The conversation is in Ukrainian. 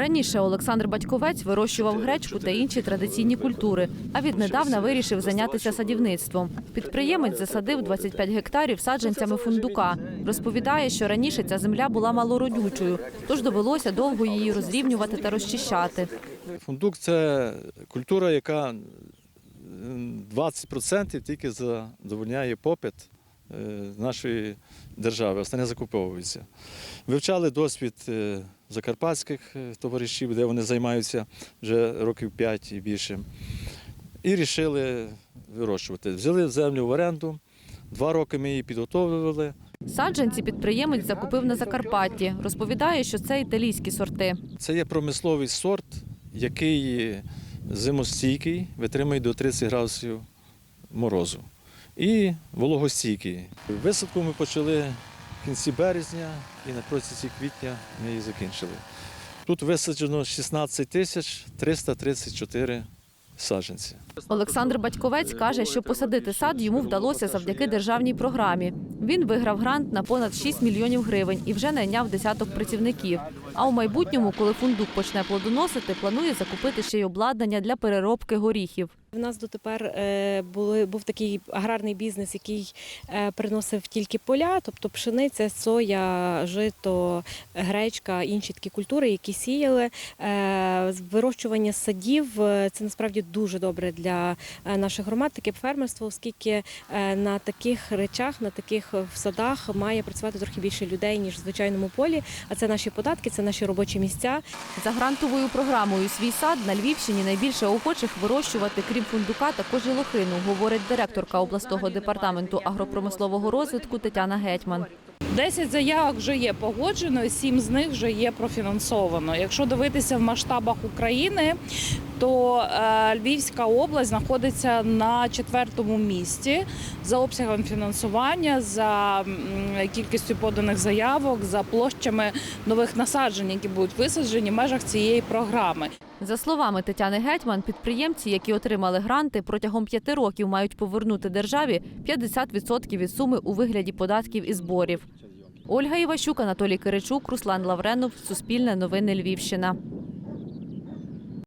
Раніше Олександр Батьковець вирощував гречку та інші традиційні культури, а віднедавна вирішив зайнятися садівництвом. Підприємець засадив 25 гектарів саджанцями фундука. Розповідає, що раніше ця земля була малородючою, тож довелося довго її розрівнювати та розчищати. Фундук це культура, яка 20% тільки задовольняє попит нашої держави, остальне закуповується. Вивчали досвід е, закарпатських е, товаришів, де вони займаються вже років 5 і більше. І вирішили вирощувати. Взяли землю в оренду, два роки ми її підготовлювали. Саджанці підприємець закупив на Закарпатті. Розповідає, що це італійські сорти. Це є промисловий сорт, який зимостійкий, витримує до 30 градусів морозу. І вологостійкий. Висадку ми почали в кінці березня і на протязі квітня ми її закінчили. Тут висаджено 16 тисяч 334 саджанці. Олександр Батьковець каже, що посадити сад йому вдалося завдяки державній програмі. Він виграв грант на понад 6 мільйонів гривень і вже найняв десяток працівників. А у майбутньому, коли фундук почне плодоносити, планує закупити ще й обладнання для переробки горіхів. В нас дотепер е, були, був такий аграрний бізнес, який е, приносив тільки поля, тобто пшениця, соя, жито, гречка, інші такі культури, які сіяли. Е, Вирощування садів це насправді дуже добре для наших громад, таке фермерство, оскільки на таких речах, на таких садах має працювати трохи більше людей, ніж в звичайному полі. А це наші податки, це наші робочі місця. За грантовою програмою свій сад на Львівщині найбільше охочих вирощувати, крім фундука, також і лохину, говорить директорка обласного департаменту агропромислового розвитку Тетяна Гетьман. 10 заявок вже є погоджено, 7 з них вже є профінансовано. Якщо дивитися в масштабах України, то е, Львівська область знаходиться на четвертому місці за обсягом фінансування, за кількістю поданих заявок, за площами нових насаджень, які будуть висаджені в межах цієї програми. За словами Тетяни Гетьман, підприємці, які отримали гранти, протягом п'яти років мають повернути державі 50% від суми у вигляді податків і зборів. Ольга Іващук, Анатолій Киричук, Руслан Лавренов, Суспільне новини Львівщина.